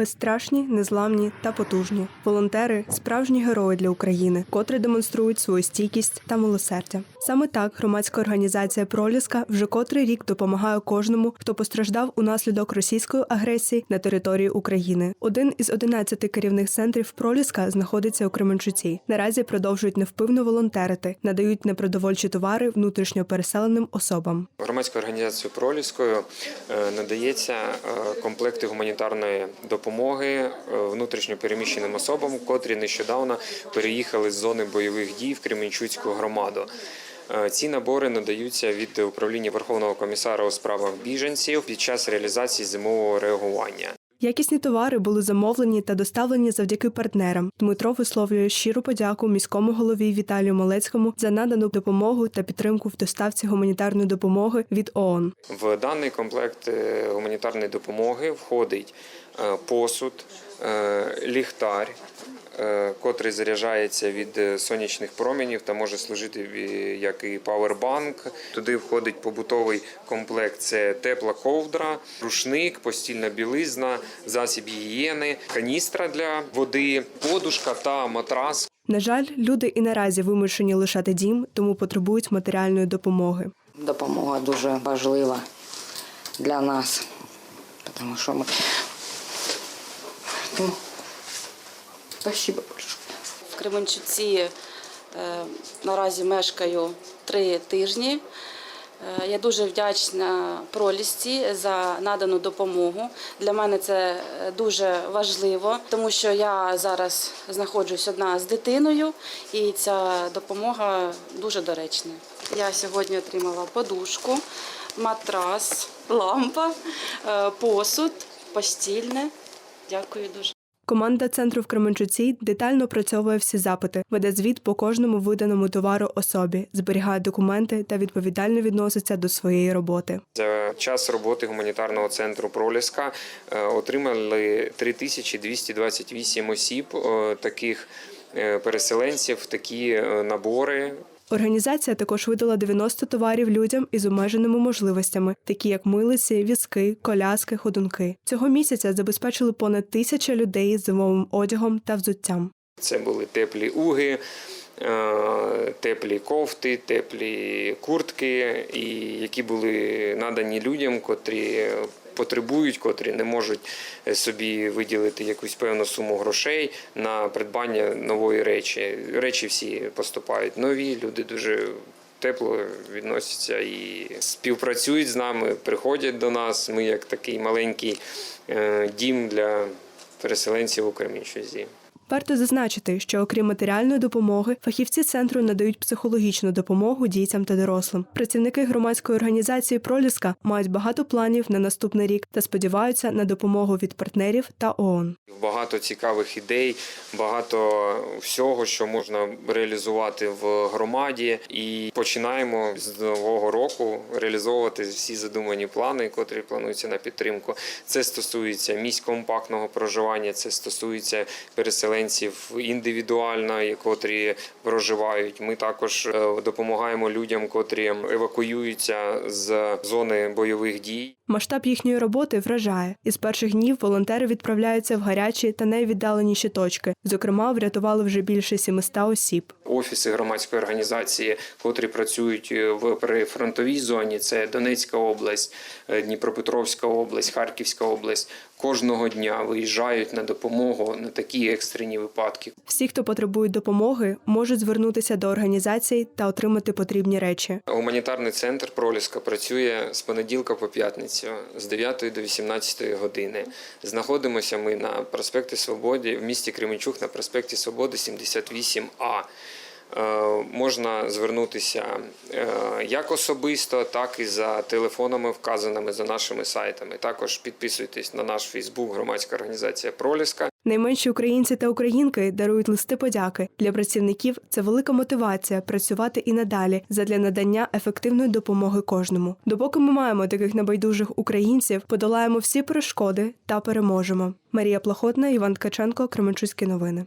Безстрашні, незламні та потужні. Волонтери справжні герої для України, котрі демонструють свою стійкість та милосердя. Саме так громадська організація Проліска вже котрий рік допомагає кожному, хто постраждав унаслідок російської агресії на території України. Один із 11 керівних центрів Проліска знаходиться у Кременчуці. Наразі продовжують невпивно волонтерити, надають непродовольчі товари внутрішньо переселеним особам. Громадською організацією Проліскою е, надається е, комплекти гуманітарної допомоги е, внутрішньо переміщеним особам, котрі нещодавно переїхали з зони бойових дій в Кременчуцьку громаду. Е, Ці набори надаються від управління Верховного комісара у справах біженців під час реалізації зимового реагування. Якісні товари були замовлені та доставлені завдяки партнерам. Дмитро висловлює щиру подяку міському голові Віталію Малецькому за надану допомогу та підтримку в доставці гуманітарної допомоги від ООН. В даний комплект е, гуманітарної допомоги входить е, посуд, ліхтар, котрий заряджається від е, сонячних променів та може служити як і павербанк. Туди входить побутовий комплект: це тепла ковдра, рушник, постільна білизна, засіб гігієни, каністра для води, подушка та матрас. На жаль, люди і наразі вимушені лишати дім, тому потребують матеріальної допомоги. Допомога дуже важлива для нас, тому що ми. Спасибо большое. В Кременчуці е, наразі мешкаю три тижні. Е, Я дуже вдячна пролісці за надану допомогу. Для мене це е, дуже важливо, тому що я зараз знаходжусь одна з дитиною, і ця допомога дуже доречна. Я сьогодні отримала подушку, матрас, лампа, посуд, постільне. Дякую дуже. Команда центру в Кременчуці детально опрацьовує всі запити, веде звіт по кожному виданому товару особі, зберігає документи та відповідально відноситься до своєї роботи. За час роботи гуманітарного центру Проліска е, отримали 3228 осіб е, таких е, переселенців, такі набори. Організація також видала 90 товарів людям із обмеженими можливостями, такі як милиці, візки, коляски, ходунки. Цього місяця забезпечили понад тисяча людей з зимовим одягом та взуттям. Це були теплі уги, е, теплі кофти, теплі куртки, і які були надані людям, котрі потребують, котрі не можуть собі виділити якусь певну суму грошей на придбання нової речі. Речі всі поступають нові, люди дуже. Тепло відносяться і співпрацюють з нами, приходять до нас. Ми як такий маленький е, дім для переселенців у Кремінчузі. Варто зазначити, що окрім матеріальної допомоги, фахівці центру надають психологічну допомогу дітям та дорослим. Працівники громадської організації Проліска мають багато планів на наступний рік та сподіваються на допомогу від партнерів та ООН. Багато цікавих ідей, багато всього, що можна реалізувати в громаді. І починаємо з нового року реалізовувати всі задумані плани, котрі плануються на підтримку. Це стосується місць компактного проживання, це стосується переселенців індивідуально, котрі проживають. Ми також е, допомагаємо людям, котрі евакуюються з зони бойових дій. Масштаб їхньої роботи вражає. Із перших днів волонтери відправляються в гарячі та найвіддаленіші точки. Зокрема, врятували вже більше 700 осіб. Офіси громадської організації, котрі працюють е, в прифронтовій зоні, це Донецька область, е, Дніпропетровська область, Харківська область. Кожного дня виїжджають на допомогу на такі екстрені випадки. Всі, хто потребують допомоги, можуть звернутися до організацій та отримати потрібні речі. Гуманітарний центр Проліска працює з понеділка по п'ятницю з 9 до 18 години. Знаходимося ми на проспекті Свободи в місті Кременчук на проспекті Свободи 78А. Е, Можна звернутися е, як особисто, так і за телефонами, вказаними за нашими сайтами. Також підписуйтесь на наш Фейсбук, громадська організація Проліска. Найменші українці та українки дарують листи подяки. Для працівників це велика мотивація працювати і надалі задля надання ефективної допомоги кожному. Допоки ми маємо таких небайдужих українців, подолаємо всі перешкоди та переможемо. Марія Плахотна, Іван Ткаченко, Кременчуцькі новини.